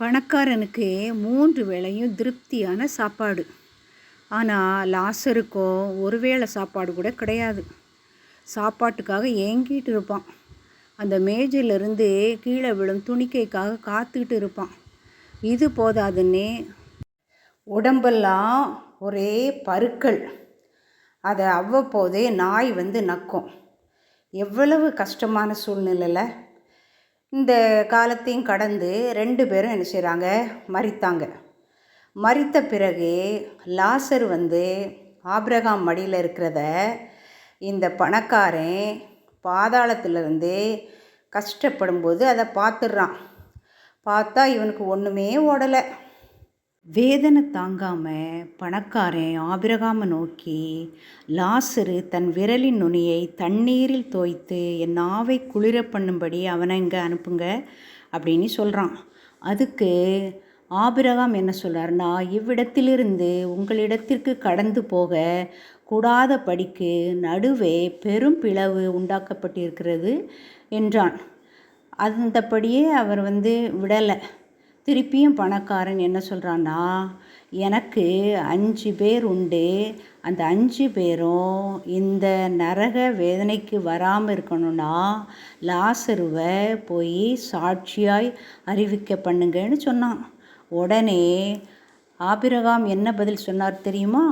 பணக்காரனுக்கு மூன்று வேளையும் திருப்தியான சாப்பாடு. ஆனால் லாசருக்கோ ஒரு வேளை சாப்பாடு கூட கிடையாது. சாப்பாட்டுக்காக ஏங்கிட்டு இருப்பான். அந்த மேஜிலிருந்து கீழே விழும் துணிக்கைக்காக காத்துக்கிட்டு இருப்பான். இது போதாதுன்னே. உடம்பெல்லாம் ஒரே பருக்கள். அதை அவ்வப்போதே நாய் வந்து நக்கும். எவ்வளவு கஷ்டமான சூழ்நிலையில் இந்த காலத்தையும் கடந்து ரெண்டு பேரும் என்ன செய்கிறாங்க மறித்தாங்க. மறித்த பிறகு லாசர் வந்து ஆப்ரகாம் மடியில் இருக்கிறத இந்த பணக்காரன் பாதாளத்திலிருந்து கஷ்டப்படும்போது அதை பார்த்துடுறான். பார்த்தா இவனுக்கு ஒன்றுமே ஓடலை. வேதனை தாங்காம பணக்காரன் ஆபிரகாம நோக்கி லாசரு தன் விரலின் நுனியை தண்ணீரில் தோய்த்து என் நாவை குளிர பண்ணும்படி அவனை இங்கே அனுப்புங்க அப்படின்னு சொல்கிறான் அதுக்கு ஆபிரகாம் என்ன சொல்கிறார்னா இவ்விடத்திலிருந்து உங்களிடத்திற்கு கடந்து போக கூடாத படிக்கு நடுவே பெரும் பிளவு உண்டாக்கப்பட்டிருக்கிறது என்றான். அந்தபடியே அவர் வந்து விடலை. திருப்பியும் பணக்காரன் என்ன சொல்கிறான்னா எனக்கு அஞ்சு பேர் உண்டு. அந்த அஞ்சு பேரும் இந்த நரக வேதனைக்கு வராமல் இருக்கணும்னா லாசருவை போய் சாட்சியாய் அறிவிக்க பண்ணுங்கன்னு சொன்னான். உடனே ஆபிரகாம் என்ன பதில் சொன்னார் தெரியுமா?